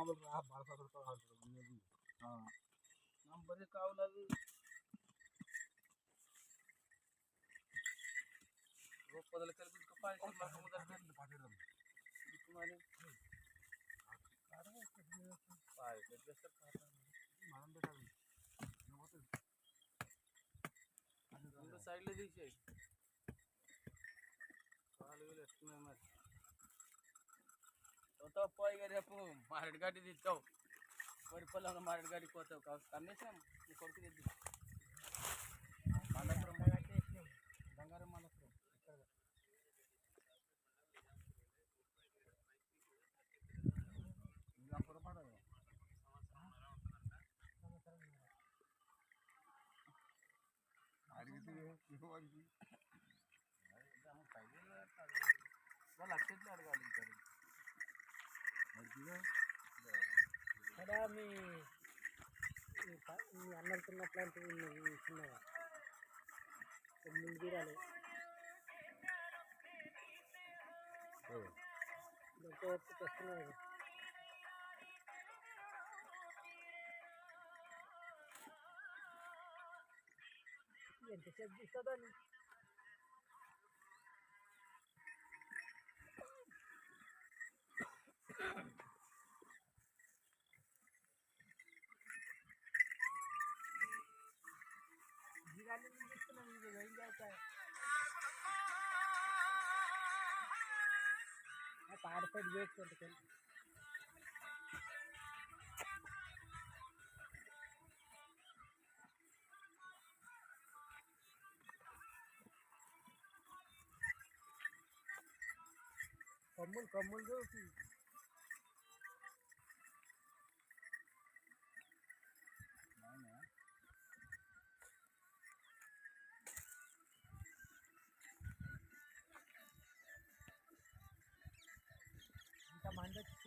ಆಮೇಲೆ ಭಾಳ ಬರ್ತಾವ ಹಾಂ ನಮ್ಮ ಬರೀ ಕಾವಲಲ್ಲಿ ರೂಪದಲ್ಲಿ ಕಲ್ಪಿದ ಕಪ್ಪಾಯಿ ಮಾಡ್ಕೊಂಡ್ಬಂದ್ರೆ ಪಾಠ ಕುಮಾರಿ पाए जब सर पाता मारन बेटा नो होते अंदर साइड ले दीजिए काल के लिए मैं मत పోతావు పోయి రేపు మారేడు గడ్డి తెచ్చావు వరి పొలంలో మారేడు గడ్డికి పోతావు కావచ్చు. కమ్మేసాం నీ కొడుకు తెచ్చి మల్లపురం బంగారం మల్లపురం ఇక్కడ ఇంకా పొరపాటు అడిగితే మీ మీ ప- మీ అన్నడుతున్నట్లాంటివి చిన్నగా? తీరాలి. వస్తున్నాయి ఎంతసేపు తీస్తుందా పాడతాడు చేసుకుంటుంది కొమ్ములు కొమ్ములు చూసి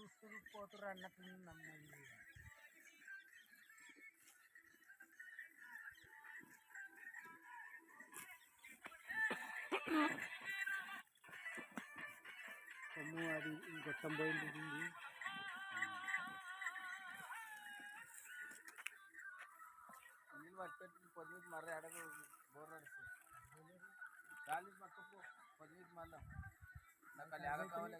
చూస్తున్నారు పోతున్నారు అన్నట్టు నమ్మండి కొమ్ము అది గొట్టం పోయింది. ఉంది. నీళ్ళు పట్టుపెట్టి పొద్దున్నకి మర్ర అడగ బోర్ నడుస్తుంది గాలి పట్టుకు పొద్దున్నకి మళ్ళా నాకు అది ఎడ కావాలి.